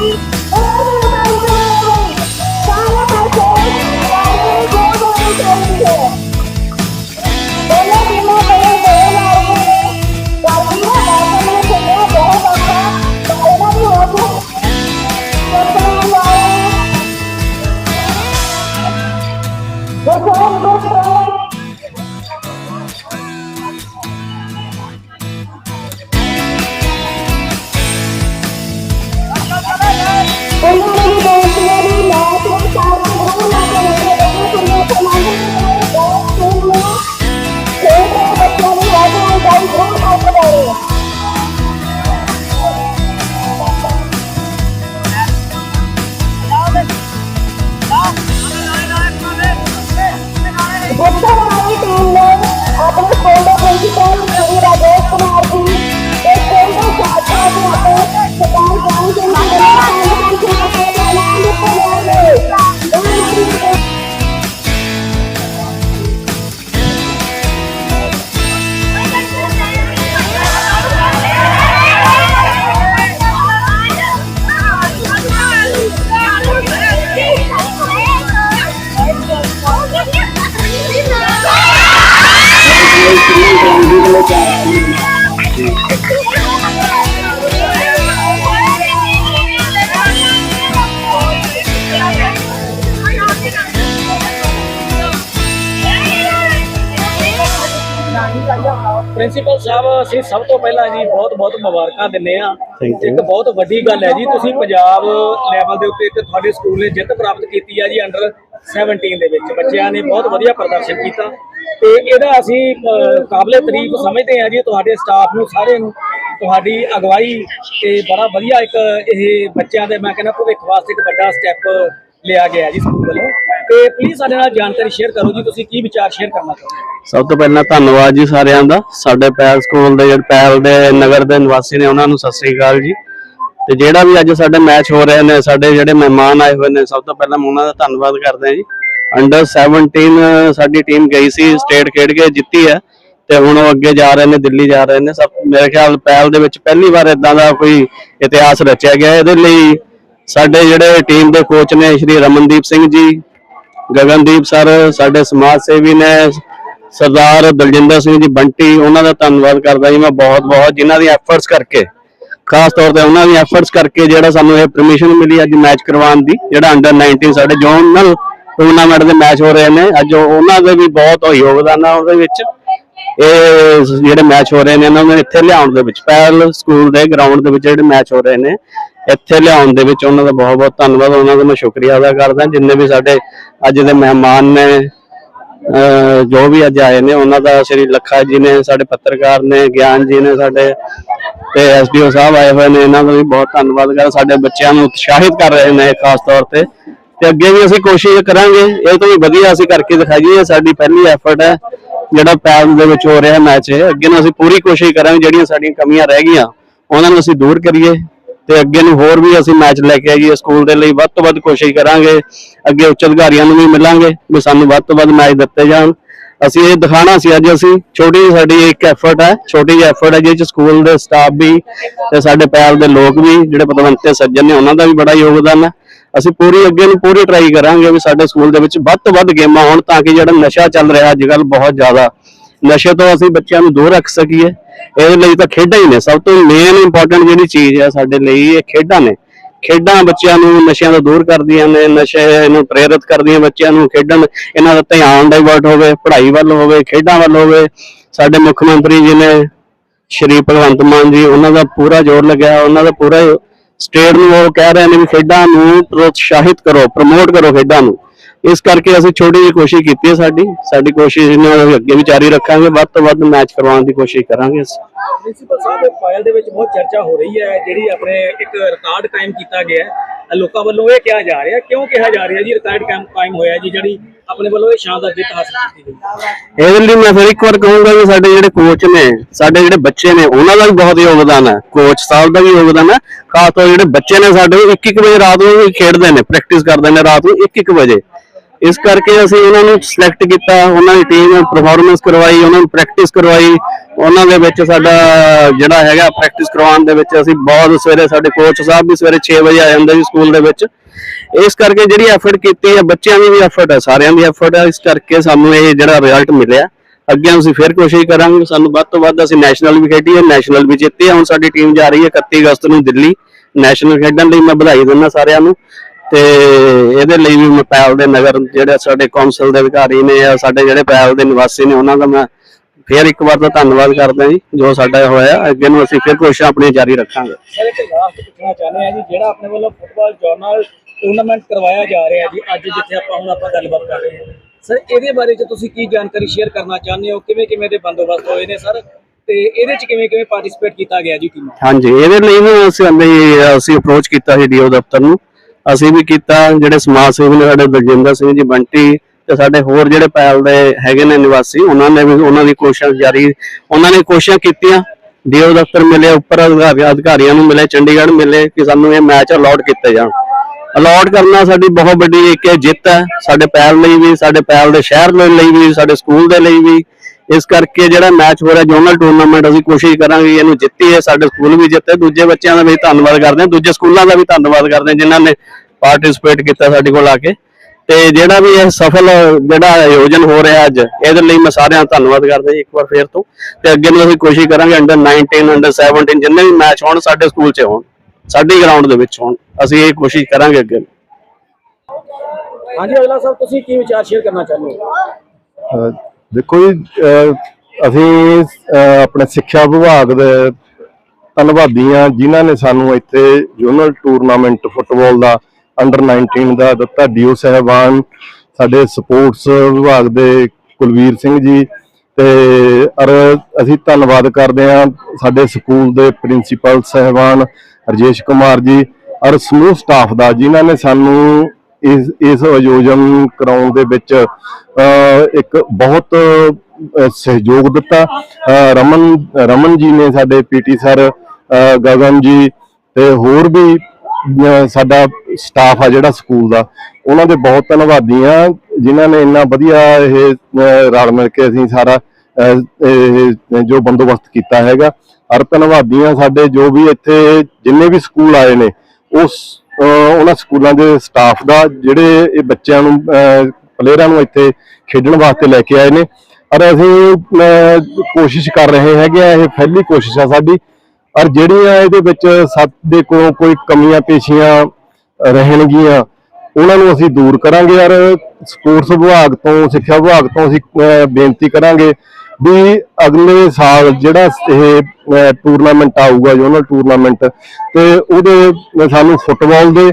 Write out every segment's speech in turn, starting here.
Bye. Principal ਸਾਹਿਬ ਅਸੀਂ ਸਭ ਤੋਂ ਪਹਿਲਾਂ ਜੀ ਬਹੁਤ ਬਹੁਤ ਮੁਬਾਰਕਾਂ ਦਿੰਨੇ ਆ. ਇੱਕ ਬਹੁਤ ਵੱਡੀ ਗੱਲ ਹੈ ਜੀ ਤੁਸੀਂ ਪੰਜਾਬ ਲੈਵਲ ਦੇ ਉੱਤੇ ਇੱਕ ਤੁਹਾਡੇ ਸਕੂਲ ਨੇ ਜਿੱਤ ਪ੍ਰਾਪਤ ਕੀਤੀ ਹੈ ਜੀ ਅੰਡਰ 17 ਦੇ ਵਿੱਚ। ਬੱਚਿਆਂ ਨੇ ਬਹੁਤ ਵਧੀਆ ਪ੍ਰਦਰਸ਼ਨ ਕੀਤਾ। ਤੇ ਇਹਦਾ ਅਸੀਂ ਕਾਬਲੇ ਤਾਰੀਫ ਸਮਝਦੇ ਹਾਂ ਜੀ ਤੁਹਾਡੇ ਸਟਾਫ ਨੂੰ ਸਾਰਿਆਂ ਨੂੰ ਤੁਹਾਡੀ ਅਗਵਾਈ ਤੇ ਬੜਾ ਵਧੀਆ ਇੱਕ ਇਹ ਬੱਚਿਆਂ ਦੇ ਮੈਂ ਕਹਿੰਦਾ ਭਵਿੱਖ ਵਾਸਤੇ ਇੱਕ ਵੱਡਾ ਸਟੈਪ ਲਿਆ ਗਿਆ ਜੀ ਸਕੂਲ ਵੱਲੋਂ। ਤੇ ਪਲੀਜ਼ ਸਾਡੇ ਨਾਲ ਜਾਣਕਾਰੀ ਸ਼ੇਅਰ ਕਰੋ ਜੀ, ਤੁਸੀਂ ਕੀ ਵਿਚਾਰ ਸ਼ੇਅਰ ਕਰਨਾ ਚਾਹੁੰਦੇ ਸਭ ਤੋਂ ਪਹਿਲਾਂ ਧੰਨਵਾਦ ਜੀ ਸਾਰਿਆਂ ਦਾ। ਸਾਡੇ ਪੈਲ ਸਕੂਲ ਦੇ ਜਿਹੜੇ ਪੈਲ ਦੇ ਨਗਰ ਦੇ ਨਿਵਾਸੀ ਨੇ, ਉਹਨਾਂ ਨੂੰ ਸਤਿ ਸ੍ਰੀ ਅਕਾਲ ਜੀ। ਤੇ ਜਿਹੜਾ ਵੀ ਅੱਜ ਸਾਡੇ ਮੈਚ ਹੋ ਰਹੇ ਨੇ, ਸਾਡੇ ਜਿਹੜੇ ਮਹਿਮਾਨ ਆਏ ਹੋਏ ਨੇ, ਸਭ ਤੋਂ ਪਹਿਲਾਂ ਉਹਨਾਂ ਦਾ ਧੰਨਵਾਦ ਕਰਦੇ ਹਾਂ ਜੀ ਅੰਡਰ 17 ਸਾਡੀ ਟੀਮ ਗਈ ਸੀ ਸਟੇਟ ਖੇਡ ਕੇ ਜਿੱਤੀ ਹੈ। ਤੇ ਹੁਣ ਉਹ ਅੱਗੇ ਜਾ ਰਹੇ ਨੇ, ਦਿੱਲੀ ਜਾ ਰਹੇ ਨੇ। ਸਭ, ਮੇਰੇ ਖਿਆਲ ਪਹਿਲ ਦੇ ਵਿੱਚ ਪਹਿਲੀ ਵਾਰ ਇਦਾਂ ਦਾ ਕੋਈ ਇਤਿਹਾਸ ਰਚਿਆ ਗਿਆ। ਇਹਦੇ ਲਈ ਸਾਡੇ ਜਿਹੜੇ ਟੀਮ ਦੇ ਕੋਚ ਨੇ, ਸ਼੍ਰੀ ਰਮਨਦੀਪ ਸਿੰਘ ਜੀ ਗਗਨਦੀਪ ਸਰ, ਸਾਡੇ ਸਮਾਜ ਸੇਵੀ ਨੇ ਸਰਦਾਰ ਦਲਜਿੰਦਰ ਸਿੰਘ ਜੀ ਬੰਟੀ, ਉਹਨਾਂ ਦਾ ਧੰਨਵਾਦ ਕਰਦਾ ਜੀ ਮੈਂ ਬਹੁਤ ਬਹੁਤ, ਜਿਨ੍ਹਾਂ ਦੀ ਐਫਰਟਸ ਕਰਕੇ, ਖਾਸ ਤੌਰ ਤੇ ਉਹਨਾਂ ਦੀ ਐਫਰਟਸ ਕਰਕੇ ਜਿਹੜਾ ਸਾਨੂੰ ਇਹ ਪਰਮਿਸ਼ਨ ਮਿਲੀ ਅੱਜ ਮੈਚ ਕਰਵਾਉਣ ਦੀ, ਜਿਹੜਾ ਅੰਡਰ 19 ਸਾਡੇ ਜ਼ੋਨਲ ਟੂਰਨਾਮੈਂਟ ਦੇ ਮੈਚ ਹੋ ਰਹੇ ਨੇ, ਅੱਜ ਉਹਨਾਂ ਦੇ ਵੀ ਬਹੁਤ ਯੋਗਦਾਨ ਆ ਉਹਦੇ ਵਿੱਚ। ਇਹ ਜਿਹੜੇ ਮੈਚ ਹੋ ਰਹੇ ਨੇ ਇਹਨਾਂ ਨੂੰ ਇੱਥੇ ਲਿਆਉਣ ਦੇ ਵਿੱਚ, ਪਹਿਲ ਸਕੂਲ ਦੇ ਗਰਾਊਂਡ ਦੇ ਵਿੱਚ ਜਿਹੜੇ ਮੈਚ ਹੋ ਰਹੇ ਨੇ, ਇੱਥੇ ਲਿਆਉਣ ਦੇ ਵਿੱਚ ਉਹਨਾਂ ਦਾ ਬਹੁਤ ਬਹੁਤ ਧੰਨਵਾਦ, ਉਹਨਾਂ ਦਾ ਮੈਂ ਸ਼ੁਕਰੀਆ ਅਦਾ ਕਰਦਾ, ਜਿੰਨੇ ਵੀ ਸਾਡੇ ਅੱਜ ਦੇ ਮਹਿਮਾਨ ਨੇ ਜੋ ਵੀ ਅੱਜ ਆਏ ਨੇ, ਉਹਨਾਂ ਦਾ ਸ਼੍ਰੀ ਲੱਖਾ ਜੀ ਨੇ, ਸਾਡੇ ਪੱਤਰਕਾਰ ਨੇ, ਗਿਆਨ ਜੀ ਨੇ ਸਾਡੇ ਤੇ ਐਸਡੀਓ ਸਾਹਿਬ ਆਏ ਹੋਏ ਨੇ, ਇਹਨਾਂ ਦਾ ਵੀ ਬਹੁਤ ਧੰਨਵਾਦ ਕਰ, ਸਾਡੇ ਬੱਚਿਆਂ ਨੂੰ ਉਤਸ਼ਾਹਿਤ ਕਰ ਰਹੇ ਨੇ ਖਾਸ ਤੌਰ ਤੇ। ਤੇ ਅੱਗੇ ਵੀ ਅਸੀਂ ਕੋਸ਼ਿਸ਼ ਕਰਾਂਗੇ, ਇਹ ਤੋਂ ਵੀ ਵਧੀਆ ਅਸੀਂ ਕਰਕੇ ਦਿਖਾਈਏ ਸਾਡੀ ਪਹਿਲੀ ਐਫਰਟ ਹੈ, ਜਿਹੜਾ ਪੈਲ ਦੇ ਵਿੱਚ ਹੋ ਰਿਹਾ ਮੈਚ ਹੈ ਅੱਗੇ ਨੂੰ ਅਸੀਂ ਪੂਰੀ ਕੋਸ਼ਿਸ਼ ਕਰਾਂਗੇ, ਜਿਹੜੀਆਂ ਸਾਡੀਆਂ ਕਮੀਆਂ ਰਹਿ ਗਈਆਂ, ਉਹਨਾਂ ਨੂੰ ਅਸੀਂ ਦੂਰ ਕਰੀਏ। ਤੇ ਅੱਗੇ ਨੂੰ ਹੋਰ ਵੀ ਅਸੀਂ ਮੈਚ ਲੈ ਕੇ ਆਈਏ ਸਕੂਲ ਦੇ ਲਈ, ਵੱਧ ਤੋਂ ਵੱਧ ਕੋਸ਼ਿਸ਼ ਕਰਾਂਗੇ। ਅੱਗੇ ਉੱਚ ਅਧਿਕਾਰੀਆਂ ਨੂੰ ਵੀ ਮਿਲਾਂਗੇ ਵੀ ਸਾਨੂੰ ਵੱਧ ਤੋਂ ਵੱਧ ਮੈਚ ਦਿੱਤੇ ਜਾਣ। ਅਸੀਂ ਇਹ ਦਿਖਾਣਾ ਸੀ ਅੱਜ ਅਸੀਂ, ਛੋਟੀ ਜਿਹੀ ਸਾਡੀ ਇੱਕ ਐਫਰਟ ਹੈ, ਛੋਟੀ ਜਿਹੀ ਐਫਰਟ ਹੈ, ਜਿਹਦੇ ਚ ਸਕੂਲ ਦੇ ਸਟਾਫ ਵੀ ਤੇ ਸਾਡੇ ਪੈਲ ਦੇ ਲੋਕ ਵੀ, ਜਿਹੜੇ ਪਤਵੰਤੇ ਸੱਜਣ ਨੇ, ਉਹਨਾਂ ਦਾ ਵੀ ਬੜਾ ਯੋਗਦਾਨ ਹੈ। ਅਸੀਂ ਪੂਰੀ ਅੱਗੇ ਨੂੰ ਪੂਰੀ ਟਰਾਈ ਕਰਾਂਗੇ ਵੀ ਸਾਡੇ ਸਕੂਲ ਦੇ ਵਿੱਚ ਵੱਧ ਤੋਂ ਵੱਧ ਗੇਮਾਂ ਹੋਣ, ਤਾਂ ਕਿ ਜਿਹੜਾ ਨਸ਼ਾ ਚੱਲ ਰਿਹਾ ਅੱਜ ਕੱਲ ਬਹੁਤ ਜ਼ਿਆਦਾ। ਨਸ਼ੇ ਤੋਂ ਅਸੀਂ ਬੱਚਿਆਂ ਨੂੰ ਦੂਰ ਰੱਖ ਸਕੀਏ। ਇਹਦੇ ਲਈ ਤਾਂ ਖੇਡਾਂ ਹੀ ਨੇ। ਸਭ ਤੋਂ ਮੇਨ ਇੰਪੋਰਟੈਂਟ ਜਿਹੜੀ ਚੀਜ਼ ਹੈ ਸਾਡੇ ਲਈ, ਇਹ ਖੇਡਾਂ ਨੇ। ਖੇਡਾਂ ਬੱਚਿਆਂ ਨੂੰ ਨਸ਼ਿਆਂ ਤੋਂ ਦੂਰ ਕਰਦੀਆਂ ਨੇ, ਨਸ਼ੇ ਨੂੰ ਪ੍ਰੇਰਿਤ ਕਰਦੀਆਂ ਬੱਚਿਆਂ ਨੂੰ। ਖੇਡਣ ਇਹਨਾਂ ਦਾ ਧਿਆਨ ਡਾਇਵਰਟ ਹੋਵੇ, ਪੜ੍ਹਾਈ ਵੱਲ ਹੋਵੇ, ਖੇਡਾਂ ਵੱਲ ਹੋਵੇ। ਸਾਡੇ ਮੁੱਖ ਮੰਤਰੀ ਜੀ ਨੇ ਸ਼੍ਰੀ ਭਗਵੰਤ ਮਾਨ ਜੀ, ਉਹਨਾਂ ਦਾ ਪੂਰਾ ਜ਼ੋਰ ਲੱਗਿਆ। ਉਹਨਾਂ ਦਾ ਪੂਰਾ ਸਟੇਟ ਨੂੰ ਉਹ ਕਹਿ ਰਹੇ ਨੇ ਵੀ ਖੇਡਾਂ ਨੂੰ ਪ੍ਰੋਤਸ਼ਾਹਿਤ ਕਰੋ ਪ੍ਰਮੋਟ ਕਰੋ ਖੇਡਾਂ ਨੂੰ। ਇਸ ਕਰਕੇ ਅਸੀਂ ਛੋਟੀ ਜਿਹੀ ਕੋਸ਼ਿਸ਼ ਕੀਤੀ ਹੈ ਸਾਡੀ। ਸਾਡੀ ਕੋਸ਼ਿਸ਼ ਨੂੰ ਅਸੀਂ ਅੱਗੇ ਵੀ ਜਾਰੀ ਰੱਖਾਂਗੇ। ਵੱਧ ਤੋਂ ਵੱਧ ਮੈਚ ਕਰਵਾਉਣ ਦੀ ਕੋਸ਼ਿਸ਼ ਕਰਾਂਗੇ ਅਸੀਂ। ਪ੍ਰਿੰਸੀਪਲ ਸਾਹਿਬ ਫਾਈਲ ਦੇ ਵਿੱਚ ਬਹੁਤ ਚਰਚਾ ਹੋ ਰਹੀ ਹੈ ਜਿਹੜੀ ਆਪਣੇ ਇੱਕ ਰਿਕਾਰਡ ਕਾਇਮ ਕੀਤਾ ਗਿਆ ਹੈ। ਲੋਕਾਂ ਵੱਲੋਂ ਇਹ ਕਿਹਾ ਜਾ ਰਿਹਾ ਕਿਉਂ ਕਿਹਾ ਜਾ ਰਿਹਾ ਜੀ ਰਿਕਾਰਡ ਕਾਇਮ ਹੋਇਆ ਜੀ ਜਿਹੜੀ ਆਪਣੇ ਵੱਲੋਂ ਇਹ ਸ਼ਾਨਦਾਰ ਜਿੱਤ ਹਾਸਲ ਕੀਤੀ ਗਈ। ਇਹਦੇ ਲਈ ਮੈਂ ਫਿਰ ਇੱਕ ਵਾਰ ਕਹੂੰਗਾ ਕਿ ਸਾਡੇ ਜਿਹੜੇ ਕੋਚ ਨੇ ਸਾਡੇ ਜਿਹੜੇ ਬੱਚੇ ਨੇ ਉਹਨਾਂ ਦਾ ਵੀ ਬਹੁਤ ਯੋਗਦਾਨ ਹੈ। ਕੋਚ ਸਾਹਿਬ ਦਾ ਵੀ ਯੋਗਦਾਨ ਹੈ। ਖਾਸ ਤੌਰ ਜਿਹੜੇ ਬੱਚੇ ਨੇ ਸਾਡੇ ਉਹ 1-1 ਵਜੇ ਰਾਤ ਨੂੰ ਖੇਡਦੇ ਨੇ ਪ੍ਰੈਕਟਿਸ ਕਰਦੇ ਨੇ ਰਾਤ ਨੂੰ 1-1 ਵਜੇ। ਇਸ ਕਰਕੇ ਅਸੀਂ ਉਹਨਾਂ ਨੂੰ ਸਿਲੈਕਟ ਕੀਤਾ, ਉਹਨਾਂ ਦੀ ਟੀਮ ਪਰਫਾਰਮੈਂਸ ਕਰਵਾਈ, ਉਹਨਾਂ ਨੂੰ ਪ੍ਰੈਕਟਿਸ ਕਰਵਾਈ। ਉਹਨਾਂ ਦੇ ਵਿੱਚ ਸਾਡਾ ਜਿਹੜਾ ਹੈਗਾ ਪ੍ਰੈਕਟਿਸ ਕਰਵਾਉਣ ਦੇ ਵਿੱਚ ਅਸੀਂ ਬਹੁਤ ਸਵੇਰੇ ਸਾਡੇ ਕੋਚ ਸਾਹਿਬ ਵੀ ਸਵੇਰੇ 6 ਵਜੇ ਆ ਜਾਂਦੇ ਜੀ ਸਕੂਲ ਦੇ ਵਿੱਚ। ਇਸ ਕਰਕੇ ਜਿਹੜੀ ਐਫਰਟ ਕੀਤੀ ਹੈ, ਬੱਚਿਆਂ ਦੀ ਵੀ ਐਫਰਟ ਹੈ, ਸਾਰਿਆਂ ਦੀ ਐਫਰਟ ਹੈ। ਇਸ ਕਰਕੇ ਸਾਨੂੰ ਇਹ ਜਿਹੜਾ ਰਿਜ਼ਲਟ ਮਿਲਿਆ। ਅੱਗੇ ਅਸੀਂ ਫਿਰ ਕੋਸ਼ਿਸ਼ ਕਰਾਂਗੇ, ਸਾਨੂੰ ਵੱਧ ਤੋਂ ਵੱਧ ਅਸੀਂ ਨੈਸ਼ਨਲ ਵੀ ਖੇਡੀਏ ਨੈਸ਼ਨਲ ਵੀ ਜਿੱਤੀਏ ਹੁਣ ਸਾਡੀ ਟੀਮ ਜਾ ਰਹੀ ਹੈ 31 ਅਗਸਤ ਨੂੰ ਦਿੱਲੀ। ਨੈਸ਼ਨਲ ਖੇਡਣ ਲਈ ਮੈਂ ਵਧਾਈ ਦਿੰਦਾ ਸਾਰਿਆਂ ਨੂੰ। ਤੇ ਇਹਦੇ ਲਈ ਵੀ ਮੈਂ ਪੈਲ ਦੇ ਨਗਰ ਜਿਹੜੇ ਸਾਡੇ ਕੌਂਸਲ ਦੇ ਅਧਿਕਾਰੀ ਨੇ ਸਾਡੇ ਜਿਹੜੇ ਪੈਲ ਦੇ ਨਿਵਾਸੀ ਨੇ ਉਹਨਾਂ ਦਾ ਮੈਂ ਫਿਰ ਇੱਕ ਵਾਰ ਦਾ ਧੰਨਵਾਦ ਕਰਦਾ ਜੀ ਜੋ ਸਾਡਾ ਹੋਇਆ। ਅੱਗੇ ਨੂੰ ਅਸੀਂ ਫਿਰ ਕੋਸ਼ਿਸ਼ਾਂ ਆਪਣੀਆਂ ਜਾਰੀ ਰੱਖਾਂਗੇ। ਸਰ ਇੱਕ ਲਾਸਟ ਪੁੱਛਣਾ ਚਾਹੁੰਦੇ ਆ ਜੀ ਜਿਹੜਾ ਆਪਣੇ ਵੱਲੋਂ ਫੁੱਟਬਾਲ ਜਰਨਲ ਟੂਰਨਾਮੈਂਟ ਕਰਵਾਇਆ ਜਾ ਰਿਹਾ ਜੀ ਅੱਜ ਜਿੱਥੇ ਆਪਾਂ ਹੁਣ ਆਪਾਂ ਗੱਲਬਾਤ ਕਰ ਰਹੇ ਹਾਂ। ਸਰ ਇਹਦੇ ਬਾਰੇ ਚ ਤੁਸੀਂ ਕੀ ਜਾਣਕਾਰੀ ਸ਼ੇਅਰ ਕਰਨਾ ਚਾਹੁੰਦੇ ਹੋ? ਕਿਵੇਂ ਕਿਵੇਂ ਦੇ ਬੰਦੋਬਸਤ ਹੋਏ ਨੇ ਸਰ? ਤੇ ਇਹਦੇ ਚ ਕਿਵੇਂ ਕਿਵੇਂ ਪਾਰਟਿਸਿਪੇਟ ਕੀਤਾ ਗਿਆ ਜੀ ਟੀਮਾਂ ਹਾਂਜੀ ਇਹਦੇ ਲਈ ਅਸੀਂ ਅਸੀਂ- ਅਸੀਂ ਅਪਰੋਚ ਕੀਤਾ ਸੀ ਡੀਓ ਦਫ਼ਤਰ ਨੂੰ। ਅਸੀਂ ਵੀ ਕੀਤਾ, ਜਿਹੜੇ ਸਮਾਜ ਸੇਵੀ ਨੇ ਸਾਡੇ ਬਲਜਿੰਦਰ ਸਿੰਘ ਜੀ ਬੰਟੀ ਤੇ ਸਾਡੇ ਹੋਰ ਜਿਹੜੇ ਪੈਲ ਦੇ ਹੈਗੇ ਨੇ ਨਿਵਾਸੀ, ਉਹਨਾਂ ਨੇ ਵੀ ਉਹਨਾਂ ਦੀ ਕੋਸ਼ਿਸ਼ ਜਾਰੀ, ਉਹਨਾਂ ਨੇ ਕੋਸ਼ਿਸ਼ਾਂ ਕੀਤੀਆਂ। ਡੀਓ ਦਫ਼ਤਰ ਮਿਲੇ, ਉੱਪਰ ਅਧਿਕਾਰੀਆਂ ਨੂੰ ਮਿਲੇ, ਚੰਡੀਗੜ੍ਹ ਮਿਲੇ ਕਿ ਸਾਨੂੰ ਇਹ ਮੈਚ ਅਲਾਟ ਕੀਤੇ ਜਾਣ। ਅਲਾਟ ਕਰਨਾ ਸਾਡੀ ਬਹੁਤ ਵੱਡੀ ਇੱਕ ਜਿੱਤ ਹੈ, ਸਾਡੇ ਪੈਲ ਲਈ ਵੀ, ਸਾਡੇ ਪੈਲ ਦੇ ਸ਼ਹਿਰ ਦੇ ਲਈ ਵੀ, ਸਾਡੇ ਸਕੂਲ ਦੇ ਲਈ ਵੀ। ਇਸ ਕਰਕੇ ਜਿਹੜਾ ਮੈਚ ਹੋ ਰਿਹਾ ਜੋਨਲ ਟੂਰਨਾਮੈਂਟ ਅਸੀਂ ਕੋਸ਼ਿਸ਼ ਕਰਾਂਗੇ ਇਹਨੂੰ ਜਿੱਤੀਏ ਸਾਡੇ ਸਕੂਲ ਵੀ ਜਿੱਤੇ। ਦੂਜੇ ਬੱਚਿਆਂ ਦਾ ਵੀ ਧੰਨਵਾਦ ਕਰਦੇ ਹਾਂ ਦੂਜੇ ਸਕੂਲਾਂ ਦਾ ਵੀ ਧੰਨਵਾਦ ਕਰਦੇ ਹਾਂ ਜਿਨ੍ਹਾਂ ਨੇ ਪਾਰਟਿਸਿਪੇਟ ਕੀਤਾ ਸਾਡੇ ਕੋਲ ਆ ਕੇ। ਤੇ ਜਿਹੜਾ ਵੀ ਇਹ ਸਫਲ ਜਿਹੜਾ ਆਯੋਜਨ ਹੋ ਰਿਹਾ ਅੱਜ ਇਹਦੇ ਲਈ ਮੈਂ ਸਾਰਿਆਂ ਦਾ ਧੰਨਵਾਦ ਕਰਦਾ ਜੀ ਇੱਕ ਵਾਰ ਫੇਰ ਤੋਂ। ਤੇ ਅੱਗੇ ਨੂੰ ਅਸੀਂ ਕੋਸ਼ਿਸ਼ ਕਰਾਂਗੇ ਅੰਡਰ 19 ਅੰਡਰ 17 ਜਿੰਨੇ ਵੀ ਮੈਚ ਹੋਣ ਸਾਡੇ ਸਕੂਲ 'ਚ ਹੋਣ ਸਾਡੀ ਗਰਾਊਂਡ ਦੇ ਵਿੱਚ ਹੋਣ। ਅਸੀਂ ਇਹ ਕੋਸ਼ਿਸ਼ ਕਰਾਂਗੇ ਅੱਗੇ ਹਾਂਜੀ ਅਗਲਾ ਸਾਹਿਬ ਤੁਸੀਂ ਕੀ ਵਿਚਾਰ ਸ਼ੇਅਰ ਕਰਨਾ ਚਾਹੁੰਦੇ ਹੋ? ਦੇਖੋ ਜੀ ਅਸੀਂ ਆਪਣੇ ਸਿੱਖਿਆ ਵਿਭਾਗ ਦੇ ਧੰਨਵਾਦੀ ਹਾਂ ਜਿਨ੍ਹਾਂ ਨੇ ਸਾਨੂੰ ਇੱਥੇ ਜੋਨਲ ਟੂਰਨਾਮੈਂਟ ਫੁੱਟਬਾਲ ਦਾ ਅੰਡਰ 19 ਦਾ ਦਿੱਤਾ। ਡੀਓ ਸਹਿਬਾਨ, ਸਾਡੇ ਸਪੋਰਟਸ ਵਿਭਾਗ ਦੇ ਕੁਲਵੀਰ ਸਿੰਘ ਜੀ ਤੇ ਅਰ, ਅਸੀਂ ਧੰਨਵਾਦ ਕਰਦੇ ਹਾਂ ਸਾਡੇ ਸਕੂਲ ਦੇ ਪ੍ਰਿੰਸੀਪਲ ਸਹਿਬਾਨ ਰਜੇਸ਼ ਕੁਮਾਰ ਜੀ ਔਰ ਸਮੂਹ ਸਟਾਫ ਦਾ, ਜਿਨ੍ਹਾਂ ਨੇ ਸਾਨੂੰ ਇਸ ਇਸ ਆਯੋਜਨ ਕਰਾਉਣ ਦੇ ਵਿੱਚ ਇੱਕ ਬਹੁਤ ਸਹਿਯੋਗ ਦਿੱਤਾ। ਰਮਨ ਰਮਨ ਜੀ ਨੇ ਸਾਡੇ ਪੀਟੀ ਸਰ ਗਗਨ ਜੀ ਤੇ ਹੋਰ ਵੀ ਸਾਡਾ ਸਟਾਫ ਆ ਜਿਹੜਾ ਸਕੂਲ ਦਾ, ਉਹਨਾਂ ਦੇ ਬਹੁਤ ਧੰਨਵਾਦੀ ਆ, ਜਿਨ੍ਹਾਂ ਨੇ ਇੰਨਾ ਵਧੀਆ ਇਹ ਰਲ ਮਿਲ ਕੇ ਅਸੀਂ ਸਾਰਾ ਇਹ ਜੋ ਬੰਦੋਬਸਤ ਕੀਤਾ ਹੈਗਾ। ਔਰ ਧੰਨਵਾਦੀ ਆ ਸਾਡੇ ਜੋ ਵੀ ਇੱਥੇ ਜਿੰਨੇ ਵੀ ਸਕੂਲ ਆਏ ਨੇ, ਉਸ ਉਹਨਾਂ ਸਕੂਲਾਂ ਦੇ ਸਟਾਫ ਦਾ, ਜਿਹੜੇ ਇਹ ਬੱਚਿਆਂ ਨੂੰ ਪਲੇਅਰਾਂ ਨੂੰ ਇੱਥੇ ਖੇਡਣ ਵਾਸਤੇ ਲੈ ਕੇ ਆਏ ਨੇ। ਔਰ ਅਸੀਂ ਕੋਸ਼ਿਸ਼ ਕਰ ਰਹੇ ਹੈਗੇ ਆ, ਇਹ ਪਹਿਲੀ ਕੋਸ਼ਿਸ਼ ਆ ਸਾਡੀ। ਔਰ ਜਿਹੜੀਆਂ ਇਹਦੇ ਵਿੱਚ ਸੱਤ ਦੇ ਕੋਲ ਕੋਈ ਕਮੀਆਂ ਪੇਸ਼ੀਆਂ ਰਹਿਣਗੀਆਂ, ਉਹਨਾਂ ਨੂੰ ਅਸੀਂ ਦੂਰ ਕਰਾਂਗੇ। ਔਰ ਸਪੋਰਟਸ ਵਿਭਾਗ ਤੋਂ, ਸਿੱਖਿਆ ਵਿਭਾਗ ਤੋਂ ਅਸੀਂ ਬੇਨਤੀ ਕਰਾਂਗੇ ਵੀ ਅਗਲੇ ਸਾਲ ਜਿਹੜਾ ਇਹ ਟੂਰਨਾਮੈਂਟ ਆਊਗਾ ਜੋਨਲ ਟੂਰਨਾਮੈਂਟ ਤੇ ਉਹਦੇ ਸਾਨੂੰ ਫੁੱਟਬਾਲ ਦੇ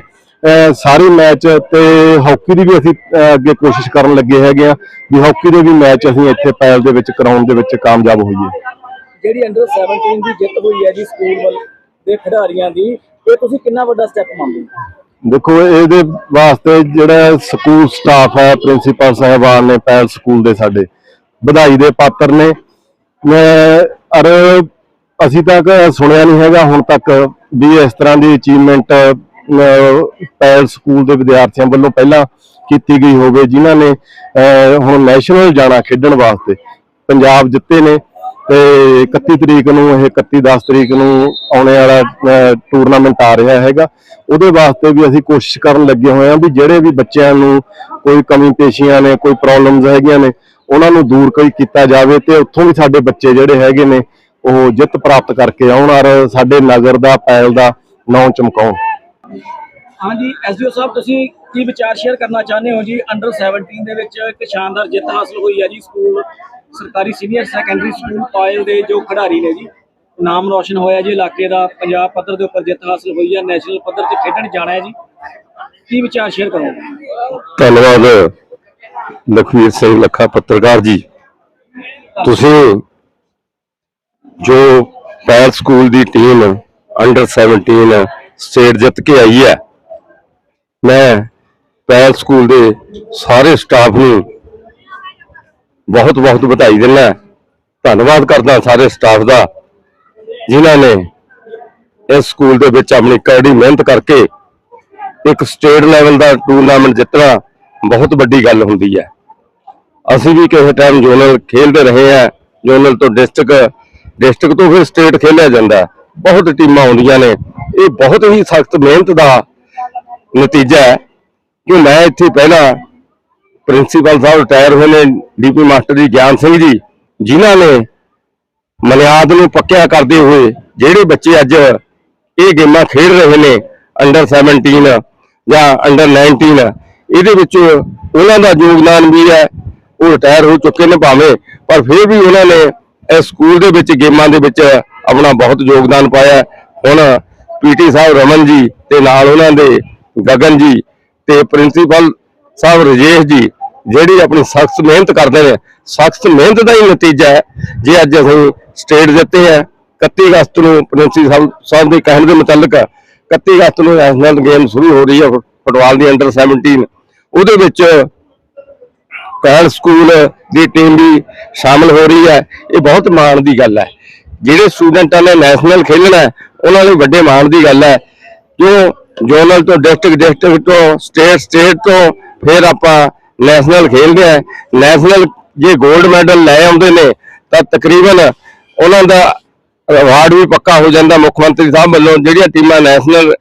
ਸਾਰੇ ਮੈਚ ਤੇ ਹਾਕੀ ਦੀ ਵੀ ਅਸੀਂ ਅੱਗੇ ਕੋਸ਼ਿਸ਼ ਕਰਨ ਲੱਗੇ ਹੈਗੇ ਆ ਵੀ ਹਾਕੀ ਦੇ ਵੀ ਮੈਚ ਅਸੀਂ ਇੱਥੇ ਪੈਲ ਦੇ ਵਿੱਚ ਕਰਾਉਣ ਦੇ ਵਿੱਚ ਕਾਮਯਾਬ ਹੋਈਏ। ਜਿਹੜੀ ਅੰਡਰ 17 ਦੀ ਜਿੱਤ ਹੋਈ ਹੈ ਜੀ ਸਕੂਲ ਵੱਲ ਦੇ ਖਿਡਾਰੀਆਂ ਦੀ ਇਹ ਤੁਸੀਂ ਕਿੰਨਾ ਵੱਡਾ ਸਟੈਪ ਮੰਨਦੇ ਹੋ? ਦੇਖੋ ਇਹਦੇ ਵਾਸਤੇ ਜਿਹੜਾ ਸਕੂਲ ਸਟਾਫ ਹੈ ਪ੍ਰਿੰਸੀਪਲ ਸਾਹਿਬਾਨ ਨੇ ਪੈਲ ਸਕੂਲ ਦੇ ਸਾਡੇ ਵਧਾਈ ਦੇ ਪਾਤਰ ਨੇ। ਮੈਂ ਅਰ ਅਸੀਂ ਤਾਂ ਸੁਣਿਆ ਨਹੀਂ ਹੈਗਾ ਹੁਣ ਤੱਕ ਵੀ ਇਸ ਤਰ੍ਹਾਂ ਦੀ ਅਚੀਵਮੈਂਟ ਪੈਲ ਸਕੂਲ ਦੇ ਵਿਦਿਆਰਥੀਆਂ ਵੱਲੋਂ ਪਹਿਲਾਂ ਕੀਤੀ ਗਈ ਹੋਵੇ, ਜਿਨ੍ਹਾਂ ਨੇ ਹੁਣ ਨੈਸ਼ਨਲ ਜਾਣਾ ਖੇਡਣ ਵਾਸਤੇ। ਪੰਜਾਬ ਜਿੱਤੇ ਨੇ ਤੇ 31 ਤਰੀਕ ਨੂੰ, ਇਹ 31 10 ਤਰੀਕ ਨੂੰ ਆਉਣੇ ਵਾਲਾ ਟੂਰਨਾਮੈਂਟ ਆ ਰਿਹਾ ਹੈਗਾ। ਉਹਦੇ ਵਾਸਤੇ ਵੀ ਅਸੀਂ ਕੋਸ਼ਿਸ਼ ਕਰਨ ਲੱਗੇ ਹੋਏ ਹਾਂ ਵੀ ਜਿਹੜੇ ਵੀ ਬੱਚਿਆਂ ਨੂੰ ਕੋਈ ਕਮੀ ਪੇਸ਼ੀਆਂ ਨੇ, ਕੋਈ ਪ੍ਰੋਬਲਮਸ ਹੈਗੀਆਂ ਨੇ ਉਹਨਾਂ ਨੂੰ ਦੂਰ ਕੋਈ ਕੀਤਾ ਜਾਵੇ ਤੇ ਉੱਥੋਂ ਵੀ ਸਾਡੇ ਬੱਚੇ ਜਿਹੜੇ ਹੈਗੇ ਨੇ ਉਹ ਜਿੱਤ ਪ੍ਰਾਪਤ ਕਰਕੇ ਆਉਣ ਔਰ ਸਾਡੇ ਨਗਰ ਦਾ ਪੈਲ ਦਾ ਨਾਂ ਚਮਕਾਉਣ। ਹਾਂਜੀ ਐਸਡੀਓ ਸਾਹਿਬ ਤੁਸੀਂ ਕੀ ਵਿਚਾਰ ਸ਼ੇਅਰ ਕਰਨਾ ਚਾਹੁੰਦੇ ਹੋ ਜੀ? ਅੰਡਰ 17 ਦੇ ਵਿੱਚ ਇੱਕ ਸ਼ਾਨਦਾਰ ਜਿੱਤ ਹਾਸਲ ਹੋਈ ਹੈ ਜੀ ਸਕੂਲ ਸਰਕਾਰੀ ਸੀਨੀਅਰ ਸੈਕੰਡਰੀ ਸਕੂਲ ਪਾਇਲ ਦੇ ਜੋ ਖਿਡਾਰੀ ਨੇ ਜੀ। ਨਾਮ ਰੋਸ਼ਨ ਹੋਇਆ ਜੀ ਇਲਾਕੇ ਦਾ ਪੰਜਾਬ ਪੱਧਰ ਦੇ ਉੱਪਰ ਜਿੱਤ ਹਾਸਲ ਹੋਈ ਹੈ ਨੈਸ਼ਨਲ ਪੱਧਰ ਤੇ ਖੇਡਣ ਜਾਣਾ ਹੈ ਜੀ। ਕੀ ਵਿਚਾਰ ਸ਼ੇਅਰ ਕਰੋਗੇ? ਧੰਨਵਾਦ। ਲਖਵੀਰ ਸਿੰਘ ਲੱਖਾ ਪੱਤਰਕਾਰ ਜੀ, ਤੁਸੀਂ ਜੋ ਪੈਲ ਸਕੂਲ ਦੀ ਟੀਮ ਅੰਡਰ 17 ਸਟੇਟ ਜਿੱਤ ਕੇ ਆਈ ਹੈ, ਮੈਂ ਪੈਲ ਸਕੂਲ ਦੇ ਸਾਰੇ ਸਟਾਫ ਨੂੰ ਬਹੁਤ ਬਹੁਤ ਵਧਾਈ ਦਿੰਦਾ ਧੰਨਵਾਦ ਕਰਦਾ ਸਾਰੇ ਸਟਾਫ ਦਾ, ਜਿਨ੍ਹਾਂ ਨੇ ਇਸ ਸਕੂਲ ਦੇ ਵਿੱਚ ਆਪਣੀ ਕੜੀ ਮਿਹਨਤ ਕਰਕੇ ਇੱਕ ਸਟੇਟ ਲੈਵਲ ਦਾ ਟੂਰਨਾਮੈਂਟ ਜਿੱਤਣਾ ਬਹੁਤ ਵੱਡੀ ਗੱਲ ਹੁੰਦੀ ਹੈ। ਅਸੀਂ ਵੀ ਕਿਸੇ ਟਾਈਮ ਜ਼ੋਨਲ ਖੇਡਦੇ ਰਹੇ ਆ ਜ਼ੋਨਲ ਤੋਂ ਡਿਸਟ੍ਰਿਕਟ ਡਿਸਟ੍ਰਿਕਟ ਤੋਂ ਫਿਰ ਸਟੇਟ ਖੇਡਿਆ ਜਾਂਦਾ। ਬਹੁਤ ਟੀਮਾਂ ਆਉਂਦੀਆਂ ਨੇ। ਇਹ ਬਹੁਤ ਹੀ ਸਖਤ ਮਿਹਨਤ ਦਾ ਨਤੀਜਾ ਹੈ ਕਿ ਮੈਂ ਇੱਥੇ ਪਹਿਲਾਂ ਪ੍ਰਿੰਸੀਪਲ ਸਾਹਿਬ ਰਿਟਾਇਰ ਹੋਏ ਨੇ ਡੀਪੀ ਮਾਸਟਰ ਜੀ, ਗਿਆਨ ਸਿੰਘ ਜੀ, ਜਿਨ੍ਹਾਂ ਨੇ ਮਨਿਆਦ ਨੂੰ ਪੱਕਿਆ ਕਰਦੇ ਹੋਏ ਜਿਹੜੇ ਬੱਚੇ ਅੱਜ ਇਹ ਗੇਮਾਂ ਖੇਡ ਰਹੇ ਨੇ ਅੰਡਰ 17 ਜਾਂ ਅੰਡਰ 19 ਇਹਦੇ ਵਿੱਚ ਉਹਨਾਂ ਦਾ ਯੋਗਦਾਨ ਵੀ ਹੈ, ਉਹ ਰਿਟਾਇਰ ਹੋ ਚੁੱਕੇ ਨੇ ਭਾਵੇਂ, ਪਰ ਫਿਰ ਵੀ ਉਹਨਾਂ ਨੇ ਇਸ ਸਕੂਲ ਦੇ ਵਿੱਚ ਗੇਮਾਂ ਦੇ ਵਿੱਚ ਆਪਣਾ ਬਹੁਤ ਯੋਗਦਾਨ ਪਾਇਆ ਹੈ। ਹੁਣ ਪੀਟੀ ਸਾਹਿਬ ਰਮਨ ਜੀ ਤੇ ਨਾਲ ਉਹਨਾਂ ਦੇ ਗਗਨ ਜੀ ਤੇ ਪ੍ਰਿੰਸੀਪਲ ਸਾਹਿਬ ਰਜੇਸ਼ ਜੀ, ਜਿਹੜੀ ਆਪਣੀ ਸਖਤ ਮਿਹਨਤ ਕਰਦੇ ਨੇ। ਸਖਤ ਮਿਹਨਤ ਦਾ ਹੀ ਨਤੀਜਾ ਹੈ। ਜੇ ਅੱਜ ਅਸੀਂ ਸਟੇਟ ਜਿੱਤੇ ਹੈ 31 ਅਗਸਤ ਨੂੰ ਪ੍ਰਿੰਸੀਪਲ ਸਾਹਿਬ ਦੇ ਕਹਿਣ ਦੇ ਮੁਤਲਕ 31 ਅਗਸਤ ਨੂੰ ਨੈਸ਼ਨਲ ਗੇਮ ਸ਼ੁਰੂ ਹੋ ਰਹੀ ਹੈ ਫੁ- ਫੁੱਟਬਾਲ ਦੀ ਅੰਡਰ 17 ਉਹਦੇ ਵਿੱਚ ਪੈਲ ਸਕੂਲ ਦੀ ਟੀਮ ਵੀ ਸ਼ਾਮਲ ਹੋ ਰਹੀ ਹੈ। ਇਹ ਬਹੁਤ ਮਾਣ ਦੀ ਗੱਲ ਹੈ। ਜਿਹੜੇ ਸਟੂਡੈਂਟਾਂ ਨੇ ਨੈਸ਼ਨਲ ਖੇਲਣਾ ਉਹਨਾਂ ਲਈ ਵੱਡੇ ਮਾਣ ਦੀ ਗੱਲ ਹੈ। ਜੋ ਜ਼ੋਨਲ ਤੋਂ ਡਿਸਟ੍ਰਿਕਟ ਡਿਸਟ੍ਰਿਕਟ ਤੋਂ ਸਟੇਟ ਸਟੇਟ ਤੋਂ ਫਿਰ ਆਪਾਂ ਨੈਸ਼ਨਲ ਖੇਡਦੇ ਆ ਨੈਸ਼ਨਲ ਜੇ 골ਡ ਮੈਡਲ ਲੈ ਆਉਂਦੇ ਨੇ, ਤਾਂ ਤਕਰੀਬਨ ਉਹਨਾਂ ਦਾ ਅਵਾਰਡ ਵੀ ਪੱਕਾ ਹੋ ਜਾਂਦਾ ਮੁੱਖ ਮੰਤਰੀ ਸਾਹਿਬ ਵੱਲੋਂ। ਜਿਹੜੀਆਂ ਟੀਮਾਂ ਨੈਸ਼ਨਲ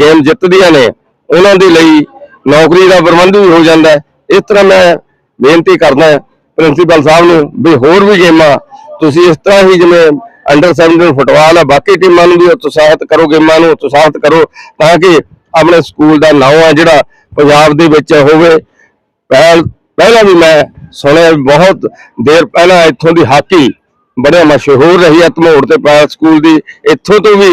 ਗੇਮ ਜਿੱਤਦੀਆਂ ਨੇ, ਉਹਨਾਂ ਦੇ ਲਈ ਨੌਕਰੀ ਦਾ ਪ੍ਰਬੰਧ ਵੀ ਹੋ ਜਾਂਦਾ ਹੈ। ਇਸ ਤਰ੍ਹਾਂ ਮੈਂ ਬੇਨਤੀ ਕਰਦਾ ਪ੍ਰਿੰਸੀਪਲ ਸਾਹਿਬ ਨੂੰ ਵੀ ਹੋਰ ਵੀ ਗੇਮਾਂ, ਤੁਸੀਂ ਇਸ ਤਰ੍ਹਾਂ ਹੀ ਜਿਵੇਂ ਅੰਡਰ 17 ਫੁੱਟਬਾਲ ਆ ਬਾਕੀ ਟੀਮਾਂ ਨੂੰ ਵੀ ਉਤਸ਼ਾਹਿਤ ਕਰੋ, ਗੇਮਾਂ ਨੂੰ ਉਤਸ਼ਾਹਿਤ ਕਰੋ ਤਾਂ ਕਿ ਆਪਣੇ ਸਕੂਲ ਦਾ ਨਾਮ ਆ ਜਿਹੜਾ ਪੰਜਾਬ ਦੇ ਵਿੱਚ ਹੋਵੇ। ਪਹਿਲ ਪਹਿਲਾਂ ਵੀ ਮੈਂ ਸੁਣਿਆ ਵੀ ਬਹੁਤ ਦੇਰ ਪਹਿਲਾਂ ਇੱਥੋਂ ਦੀ ਹਾਕੀ ਬੜੇ ਮਸ਼ਹੂਰ ਰਹੀ ਹੈ ਧਮੋੜ ਤੇ ਪੈਲ ਸਕੂਲ ਦੀ। ਇੱਥੋਂ ਤੋਂ ਵੀ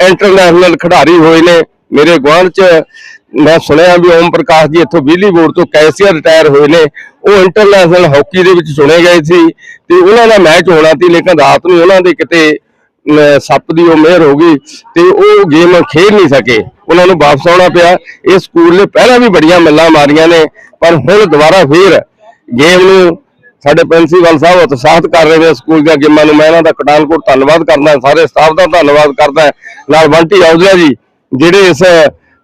ਇੰਟਰਨੈਸ਼ਨਲ ਖਿਡਾਰੀ ਹੋਏ ਨੇ। ਮੇਰੇ ਗੁਆਂਢ ਚ ਮੈਂ ਸੁਣਿਆ ਵੀ ਓਮ ਪ੍ਰਕਾਸ਼ ਜੀ ਇੱਥੋਂ ਬਿਜਲੀ ਬੋਰਡ ਤੋਂ ਕੈਸੀਅਰ ਰਿਟਾਇਰ ਹੋਏ ਨੇ। ਉਹ ਇੰਟਰਨੈਸ਼ਨਲ ਹਾਕੀ ਦੇ ਵਿੱਚ ਚੁਣੇ ਗਏ ਸੀ ਤੇ ਉਹਨਾਂ ਦਾ ਮੈਚ ਹੋਣਾ ਸੀ, ਲੇਕਿਨ ਰਾਤ ਨੂੰ ਉਹਨਾਂ ਦੇ ਕਿਤੇ ਸੱਪ ਦੀ ਉਹ ਮਿਹਰ ਹੋ ਗਈ ਤੇ ਉਹ ਗੇਮ ਖੇਡ ਨਹੀਂ ਸਕੇ। ਉਹਨਾਂ ਨੂੰ ਵਾਪਸ ਆਉਣਾ ਪਿਆ। ਇਹ ਸਕੂਲ ਨੇ ਪਹਿਲਾਂ ਵੀ ਬੜੀਆਂ ਮੱਲਾਂ ਮਾਰੀਆਂ ਨੇ, ਪਰ ਹੁਣ ਦੁਬਾਰਾ ਫੇਰ ਗੇਮ ਨੂੰ ਸਾਡੇ ਪ੍ਰਿੰਸੀਪਲ ਸਾਹਿਬ ਉਤਸ਼ਾਹਿਤ ਕਰ ਰਹੇ ਨੇ ਸਕੂਲ ਦੀਆਂ ਗੇਮਾਂ ਨੂੰ। ਮੈਂ ਇਹਨਾਂ ਦਾ ਕਟਾਨਕੋਟ ਧੰਨਵਾਦ ਕਰਦਾ, ਸਾਰੇ ਸਟਾਫ ਦਾ ਧੰਨਵਾਦ ਕਰਦਾ। ਨਾਲ ਬੰਟੀ ਆਉਦਿਆ ਜੀ, ਜਿਹੜੇ ਇਸ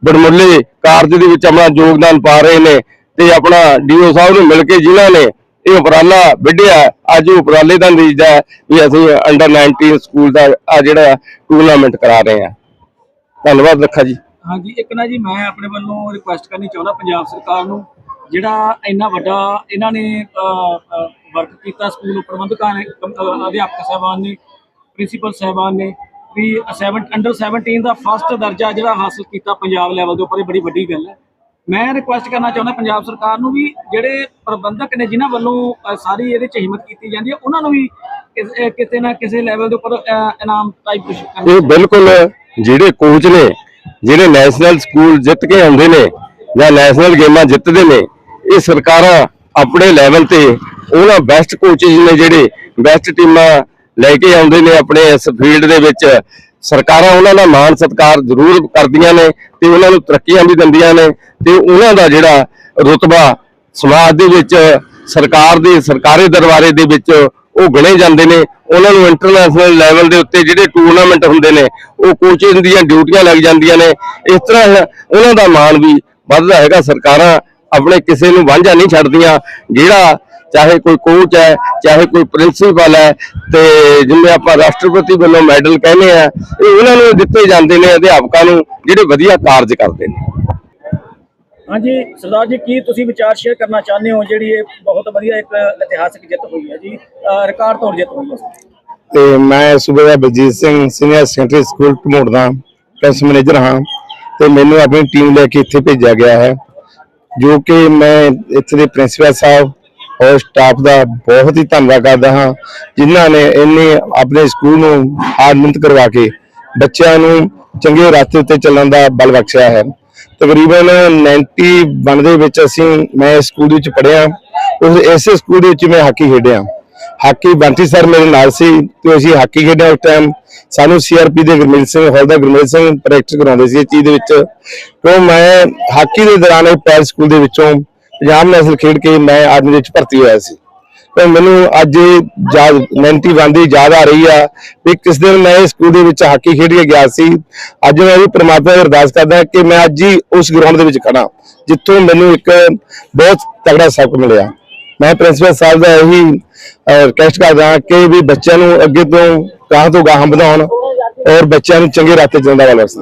ਬੜਮੁੱਲੇ ਕਾਰਜ ਦੇ ਵਿੱਚ ਆਪਣਾ ਯੋਗਦਾਨ ਪਾ ਰਹੇ ਨੇ ਤੇ ਆਪਣਾ ਡੀਓ ਸਾਹਿਬ ਨੂੰ ਮਿਲ ਕੇ ਜਿਨ੍ਹਾਂ ਨੇ ਇਹ ਉਪਰਾਲਾ ਵਿੱਢਿਆ, ਅੱਜ ਉਹ ਉਪਰਾਲੇ ਦਾ ਨਤੀਜਾ ਹੈ ਵੀ ਅਸੀਂ ਅੰਡਰ 19 ਸਕੂਲ ਦਾ ਆ ਜਿਹੜਾ ਟੂਰਨਾਮੈਂਟ ਕਰਾ ਰਹੇ ਹਾਂ। ਧੰਨਵਾਦ ਲੱਖਾ ਜੀ। ਹਾਂਜੀ, ਇੱਕ ਨਾ ਜੀ ਮੈਂ ਆਪਣੇ ਵੱਲੋਂ ਰਿਕੁਐਸਟ ਕਰਨੀ ਚਾਹੁੰਦਾ ਪੰਜਾਬ ਸਰਕਾਰ ਨੂੰ, ਜਿਹੜਾ ਇੰਨਾ ਵੱਡਾ ਇਹਨਾਂ ਨੇ ਵਰਕ ਕੀਤਾ ਸਕੂਲ ਪ੍ਰਬੰਧਕਾਂ ਨੇ ਅਧਿਆਪਕ ਸਾਹਿਬਾਨ ਨੇ ਪ੍ਰਿੰਸੀਪਲ ਸਾਹਿਬਾਨ ਨੇ ਵੀ 7 ਅੰਡਰ 17 ਦਾ ਫਸਟ ਦਰਜਾ ਜਿਹੜਾ ਹਾਸਲ ਕੀਤਾ ਪੰਜਾਬ ਲੈਵਲ ਦੇ ਉੱਪਰ ਇਹ ਬੜੀ ਵੱਡੀ ਗੱਲ ਹੈ। ਮੈਂ ਰਿਕੁਐਸਟ ਕਰਨਾ ਚਾਹੁੰਦਾ ਪੰਜਾਬ ਸਰਕਾਰ ਨੂੰ ਵੀ ਜਿਹੜੇ ਪ੍ਰਬੰਧਕ ਨੇ ਜਿਨ੍ਹਾਂ ਵੱਲੋਂ ਸਾਰੀ ਇਹਦੇ ਚ ਹਿੰਮਤ ਕੀਤੀ ਜਾਂਦੀ ਹੈ ਉਹਨਾਂ ਨੂੰ ਵੀ ਕਿਤੇ ਨਾ ਕਿਸੇ ਲੈਵਲ ਦੇ ਉੱਪਰ ਇਨਾਮ ਟਾਈਪ ਕੁਝ ਕਰਨਾ ਇਹ ਬਿਲਕੁਲ ਜਿਹੜੇ ਕੋਚ ਨੇ ਜਿਹੜੇ ਨੈਸ਼ਨਲ ਸਕੂਲ ਜਿੱਤ ਕੇ ਆਉਂਦੇ ਨੇ ਜਾਂ ਨੈਸ਼ਨਲ ਗੇਮਾਂ ਜਿੱਤਦੇ ਨੇ ਇਹ ਸਰਕਾਰਾਂ ਆਪਣੇ ਲੈਵਲ ਤੇ ਉਹਨਾਂ ਬੈਸਟ ਕੋਚਿਸ ਨੇ ਜਿਹੜੇ ਬੈਸਟ ਟੀਮਾਂ ਲੈ ਕੇ ਆਉਂਦੇ ਨੇ ਆਪਣੇ ਇਸ ਫੀਲਡ ਦੇ ਵਿੱਚ। ਸਰਕਾਰਾਂ ਉਹਨਾਂ ਦਾ ਮਾਣ ਸਤਿਕਾਰ ਜ਼ਰੂਰ ਕਰਦੀਆਂ ਨੇ ਤੇ ਉਹਨਾਂ ਨੂੰ ਤਰੱਕੀਆਂ ਵੀ ਦਿੰਦੀਆਂ ਨੇ ਤੇ ਉਹਨਾਂ ਦਾ ਜਿਹੜਾ ਰੁਤਬਾ ਸਮਾਜ ਦੇ ਵਿੱਚ, ਸਰਕਾਰ ਦੇ ਸਰਕਾਰੀ ਦਰਬਾਰੇ ਦੇ ਵਿੱਚ ਉਹ ਗਣੇ ਜਾਂਦੇ ਨੇ। ਉਹਨਾਂ ਨੂੰ ਇੰਟਰਨੈਸ਼ਨਲ ਲੈਵਲ ਦੇ ਉੱਤੇ ਜਿਹੜੇ ਟੂਰਨਾਮੈਂਟ ਹੁੰਦੇ ਨੇ, ਉਹ ਕੋਚਿੰਗ ਦੀਆਂ ਡਿਊਟੀਆਂ ਲੱਗ ਜਾਂਦੀਆਂ ਨੇ। ਇਸ ਤਰ੍ਹਾਂ ਉਹਨਾਂ ਦਾ ਮਾਣ ਵੀ ਵੱਧਦਾ ਹੈਗਾ। ਸਰਕਾਰਾਂ ਆਪਣੇ ਕਿਸੇ ਨੂੰ ਵਾਂਝਾ ਨਹੀਂ ਛੱਡਦੀਆਂ। ਜਿਹੜਾ ਚਾਹੇ ਕੋਈ ਕੋਚ ਹੈ ਚਾਹੇ ਕੋਈ ਪ੍ਰਿੰਸੀਪਲ ਹੈ ਤੇ ਜਿਵੇਂ ਆਪਾਂ ਰਾਸ਼ਟਰਪਤੀ ਵੱਲੋਂ ਮੈਡਲ ਕਹਿੰਦੇ ਆ ਇਹ ਉਹਨਾਂ ਨੂੰ ਦਿੱਤੇ ਜਾਂਦੇ ਨੇ ਅਧਿਆਪਕਾਂ ਨੂੰ ਜਿਹੜੇ ਵਧੀਆ ਕਾਰਜ ਕਰਦੇ ਨੇ। ਹਾਂਜੀ ਸਰਦਾਰ ਜੀ ਕੀ ਤੁਸੀਂ ਵਿਚਾਰ ਸ਼ੇਅਰ ਕਰਨਾ ਚਾਹੁੰਦੇ ਹੋ? ਜਿਹੜੀ ਇਹ ਬਹੁਤ ਵਧੀਆ ਇੱਕ ਇਤਿਹਾਸਕ ਜਿੱਤ ਹੋਈ ਹੈ ਜੀ ਰਿਕਾਰਡ ਤੋੜ ਜਿੱਤ ਹੋਈ ਹੈ। ਤੇ ਮੈਂ ਸੂਬੇਦਾਰ Baljit Singh senior secondary school Dhamor ਦਾ ਕੈਂਪਸ ਮੈਨੇਜਰ ਹਾਂ ਤੇ ਮੈਨੂੰ ਆਪਣੀ ਟੀਮ ਲੈ ਕੇ ਇੱਥੇ ਭੇਜਿਆ ਗਿਆ ਹੈ ਜੋ ਕਿ ਮੈਂ ਇੱਥੇ ਦੇ ਪ੍ਰਿੰਸੀਪਲ ਸਾਹਿਬ ਔਰ ਸਟਾਫ ਦਾ ਬਹੁਤ ਹੀ ਧੰਨਵਾਦ ਕਰਦਾ ਹਾਂ, ਜਿਨ੍ਹਾਂ ਨੇ ਇੰਨੇ ਆਪਣੇ ਸਕੂਲ ਨੂੰ ਆਨੰਦ ਕਰਵਾ ਕੇ ਬੱਚਿਆਂ ਨੂੰ ਚੰਗੇ ਰਸਤੇ ਉੱਤੇ ਚੱਲਣ ਦਾ ਬਲ ਬਖਸ਼ਿਆ ਹੈ। ਤਕਰੀਬਨ 91 ਦੇ ਵਿੱਚ ਅਸੀਂ, ਮੈਂ ਇਸ ਸਕੂਲ ਵਿੱਚ ਪੜ੍ਹਿਆ, ਉਸ ਇਸੇ ਸਕੂਲ ਦੇ ਵਿੱਚ ਮੈਂ ਹਾਕੀ ਖੇਡਿਆ। ਹਾਕੀ ਬੰਟੀ ਸਰ ਮੇਰੇ ਨਾਲ ਸੀ, ਤੇ ਅਸੀਂ ਹਾਕੀ ਖੇਡਿਆ ਉਸ ਟਾਈਮ ਸਾਨੂੰ ਸੀਆਰਪੀ ਦੇ ਗੁਰਮੀਤ ਸਿੰਘ, ਹੌਲਦਾਰ ਗੁਰਮੀਤ ਸਿੰਘ ਪ੍ਰੈਕਟਿਸ ਕਰਾਉਂਦੇ ਸੀ ਇਸ ਚੀਜ਼ ਦੇ ਵਿੱਚ। ਕਿਉਂ ਮੈਂ ਹਾਕੀ ਦੇ ਦੌਰਾਨ ਇਹ ਪੈਲ ਸਕੂਲ ਦੇ ਵਿੱਚੋਂ ਪੰਜਾਬ ਨੈਸ਼ਨਲ ਖੇਡ ਕੇ ਮੈਂ ਆਰਮੀ ਵਿੱਚ ਭਰਤੀ ਹੋਇਆ ਸੀ। ਪਰ ਮੈਨੂੰ ਅੱਜ ਯਾਦ 91 ਦੀ ਯਾਦ ਆ ਰਹੀ ਆ ਵੀ ਕਿਸ ਦਿਨ ਮੈਂ ਸਕੂਲ ਦੇ ਵਿੱਚ ਹਾਕੀ ਖੇਡ ਕੇ ਗਿਆ ਸੀ। ਅੱਜ ਮੈਂ ਵੀ ਪ੍ਰਮਾਤਮਾ ਦੀ ਅਰਦਾਸ ਕਰਦਾ ਕਿ ਮੈਂ ਅੱਜ ਹੀ ਉਸ ਗਰਾਊਂਡ ਦੇ ਵਿੱਚ ਖੜਾ ਜਿੱਥੋਂ ਮੈਨੂੰ ਇੱਕ ਬਹੁਤ ਤਗੜਾ ਸਬਕ ਮਿਲਿਆ। ਮੈਂ ਪ੍ਰਿੰਸੀਪਲ ਸਾਹਿਬ ਦਾ ਇਹੀ ਰਿਕਵੈਸਟ ਕਰਦਾ ਕਿ ਵੀ ਬੱਚਿਆਂ ਨੂੰ ਅੱਗੇ ਤੋਂ ਗਾਹ ਤੋਂ ਗਾਹਾਂ ਵਧਾਉਣ ਔਰ ਬੱਚਿਆਂ ਨੂੰ ਚੰਗੇ ਰਾਤੇ ਚੱਲਣ ਦਾ ਵਾਲਾ ਸੀ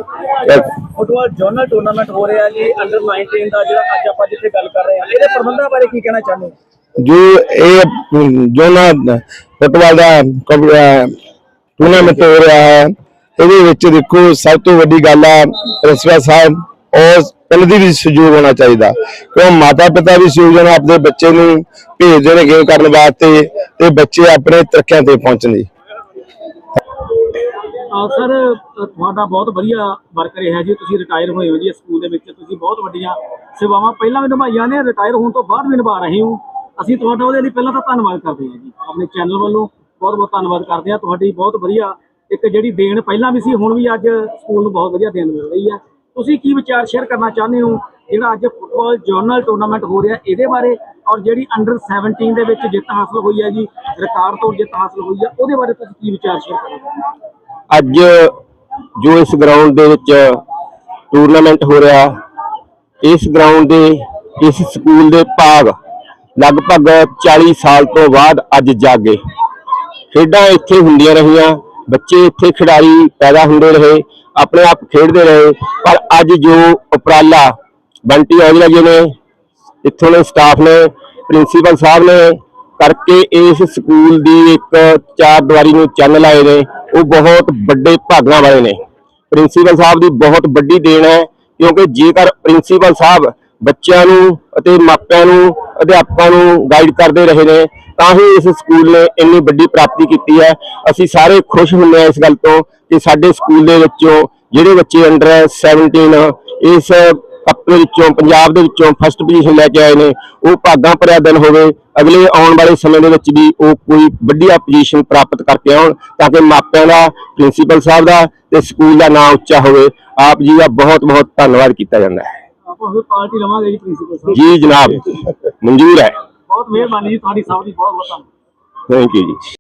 ਫੁੱਟਬਾਲ ਜੋਨਲ ਟੂਰਨਾਮੈਂਟ ਹੋ ਰਿਹਾ ਜੀ ਅੰਡਰ 19 ਦਾ ਜਿਹੜਾ ਅੱਜ ਆਪਾਂ ਜਿੱਥੇ ਗੱਲ ਕਰ ਰਹੇ ਹਾਂ। ਇਹਦੇ ਪ੍ਰਬੰਧਾਂ ਬਾਰੇ ਕੀ ਕਹਿਣਾ ਚਾਹੁੰਦੇ ਹੋ? ਜੋ ਇਹ ਅਮ, ਜੋ ਨਾ ਫੁੱਟਬਾਲ ਦਾ ਟੂਰਨਾਮੈਂਟ ਹੋ ਰਿਹਾ ਹੈ ਇਹਦੇ ਵਿੱਚ ਦੇਖੋ ਸਭ ਤੋਂ ਵੱਡੀ ਗੱਲ ਆ ਪ੍ਰਿੰਸੀਪਲ ਸਾਹਿਬ ਔਰ ਪਿੰਡ ਦੀ ਵੀ ਸਹਿਯੋਗ ਹੋਣਾ ਚਾਹੀਦਾ। ਕਿਉਂ ਮਾਤਾ ਪਿਤਾ ਵੀ ਸਹਿਯੋਗ ਨਾਲ ਆਪਣੇ ਬੱਚੇ ਨੂੰ ਭੇਜਦੇ ਨੇ ਗੇਮ ਕਰਨ ਵਾਸਤੇ ਤੇ ਬੱਚੇ ਆਪਣੇ ਤਰੱਕੀਆਂ ਤੇ ਪਹੁੰਚਣ ਦੀ ਸਰ ਤੁਹਾਡਾ ਬਹੁਤ ਵਧੀਆ ਵਰਕ ਰਿਹਾ ਜੀ। ਤੁਸੀਂ ਰਿਟਾਇਰ ਹੋਏ ਹੋ ਜੀ ਸਕੂਲ ਦੇ ਵਿੱਚ। ਤੁਸੀਂ ਬਹੁਤ ਵੱਡੀਆਂ ਸੇਵਾਵਾਂ ਪਹਿਲਾਂ ਵੀ ਨਿਭਾਈਆਂ ਨੇ ਰਿਟਾਇਰ ਹੋਣ ਤੋਂ ਬਾਅਦ ਵੀ ਨਿਭਾ ਰਹੇ ਹੋ। ਅਸੀਂ ਤੁਹਾਡਾ ਉਹਦੇ ਲਈ ਪਹਿਲਾਂ ਤਾਂ ਧੰਨਵਾਦ ਕਰਦੇ ਹਾਂ ਜੀ। ਆਪਣੇ ਚੈਨਲ ਵੱਲੋਂ ਬਹੁਤ ਬਹੁਤ ਧੰਨਵਾਦ ਕਰਦੇ ਹਾਂ। ਤੁਹਾਡੀ ਬਹੁਤ ਵਧੀਆ ਇੱਕ ਜਿਹੜੀ ਦੇਣ ਪਹਿਲਾਂ ਵੀ ਸੀ, ਹੁਣ ਵੀ ਅੱਜ ਸਕੂਲ ਨੂੰ ਬਹੁਤ ਵਧੀਆ ਦੇਣ ਮਿਲ ਰਹੀ ਹੈ। ਤੁਸੀਂ ਕੀ ਵਿਚਾਰ ਸ਼ੇਅਰ ਕਰਨਾ ਚਾਹੁੰਦੇ ਹੋ? ਜਿਹੜਾ ਅੱਜ ਫੁੱਟਬਾਲ ਜਰਨਲ ਟੂਰਨਾਮੈਂਟ ਹੋ ਰਿਹਾ, ਇਹਦੇ ਬਾਰੇ ਔਰ ਜਿਹੜੀ ਅੰਡਰ 17 ਦੇ ਵਿੱਚ ਜਿੱਤ ਹਾਸਲ ਹੋਈ ਹੈ ਜੀ ਰਿਕਾਰਡ ਤੋੜ ਜਿੱਤ ਹਾਸਲ ਹੋਈ ਹੈ, ਉਹਦੇ ਬਾਰੇ ਤੁਸੀਂ ਕੀ ਵਿਚਾਰ ਸ਼ੇਅਰ ਕਰਨਾ ਚਾਹੁੰਦੇ ਹੋ ਅੱਜ ਜੋ ਇਸ ਗਰਾਊਂਡ ਦੇ ਵਿੱਚ ਟੂਰਨਾਮੈਂਟ ਹੋ ਰਿਹਾ, ਇਸ ਗਰਾਊਂਡ ਦੇ, ਇਸ ਸਕੂਲ ਦੇ ਭਾਗ ਲਗਭਗ 40 ਸਾਲ ਤੋਂ ਬਾਅਦ ਅੱਜ ਜਾਗੇ। ਖੇਡਾਂ ਇੱਥੇ ਹੁੰਦੀਆਂ ਰਹੀਆਂ, ਬੱਚੇ ਇੱਥੇ ਖਿਡਾਰੀ ਪੈਦਾ ਹੁੰਦੇ ਰਹੇ, ਆਪਣੇ ਆਪ ਖੇਡਦੇ ਰਹੇ, ਪਰ ਅੱਜ ਜੋ ਉਪਰਾਲਾ ਬੰਟੀ ਔਜਲਾ ਜੀ ਨੇ, ਇੱਥੋਂ ਦੇ ਸਟਾਫ ਨੇ ਪ੍ਰਿੰਸੀਪਲ ਸਾਹਿਬ ਨੇ ਕਰਕੇ ਇਸ ਸਕੂਲ ਦੀ ਇੱਕ ਚਾਰ ਦੀਵਾਰੀ ਨੂੰ ਚੰਨ ਲਾਏ ਨੇ। ਉਹ ਬਹੁਤ ਵੱਡੇ ਭਾਗਾਂ ਵਾਲੇ ਨੇ। ਪ੍ਰਿੰਸੀਪਲ ਸਾਹਿਬ ਦੀ ਬਹੁਤ ਵੱਡੀ ਦੇਣ ਹੈ, ਕਿਉਂਕਿ ਜੇਕਰ ਪ੍ਰਿੰਸੀਪਲ ਸਾਹਿਬ ਬੱਚਿਆਂ ਨੂੰ ਅਤੇ ਮਾਪਿਆਂ ਨੂੰ, ਅਧਿਆਪਕਾਂ ਨੂੰ ਗਾਈਡ ਕਰਦੇ ਰਹੇ ਨੇ, ਤਾਂ ਹੀ ਇਸ ਸਕੂਲ ਨੇ ਇੰਨੀ ਵੱਡੀ ਪ੍ਰਾਪਤੀ ਕੀਤੀ ਹੈ। ਅਸੀਂ ਸਾਰੇ ਖੁਸ਼ ਹੁੰਦੇ ਹਾਂ ਇਸ ਗੱਲ ਤੋਂ ਕਿ ਸਾਡੇ ਸਕੂਲ ਦੇ ਵਿੱਚੋਂ ਜਿਹੜੇ ਬੱਚੇ ਅੰਡਰ 17 ਇਸ ਕੱਪ ਦੇ ਵਿੱਚੋਂ ਪੰਜਾਬ ਦੇ ਵਿੱਚੋਂ ਫਸਟ ਪੋਜੀਸ਼ਨ ਲੈ ਕੇ ਆਏ ਨੇ। ਉਹ ਭਾਗਾਂ ਭਰਿਆ ਦਿਨ ਹੋਵੇ ਅਗਲੇ ਆਉਣ ਵਾਲੇ ਸਮੇਂ ਦੇ ਵਿੱਚ ਵੀ ਉਹ ਕੋਈ ਵੱਡੀਆ ਪੋਜੀਸ਼ਨ ਪ੍ਰਾਪਤ ਕਰਕੇ ਆਉਣ ਤਾਂ ਕਿ ਮਾਪਿਆਂ ਦਾ ਪ੍ਰਿੰਸੀਪਲ ਸਾਹਿਬ ਦਾ ਤੇ ਸਕੂਲ ਦਾ ਨਾਮ ਉੱਚਾ ਹੋਵੇ। ਆਪ ਜੀ ਦਾ ਬਹੁਤ ਬਹੁਤ ਧੰਨਵਾਦ ਕੀਤਾ ਜਾਂਦਾ ਹੈ। ਆਪਾਂ ਫਿਰ ਪਾਰਟੀ ਲਵਾਂਗੇ ਜੀ ਪ੍ਰਿੰਸੀਪਲ ਸਾਹਿਬ। ਜੀ ਜਨਾਬ ਮਨਜ਼ੂਰ ਹੈ। ਬਹੁਤ ਮਿਹਰਬਾਨੀ ਜੀ ਤੁਹਾਡੀ ਸਭ ਦੀ ਬਹੁਤ ਬਹੁਤ ਧੰਨਵਾਦ। ਥੈਂਕ ਯੂ ਜੀ।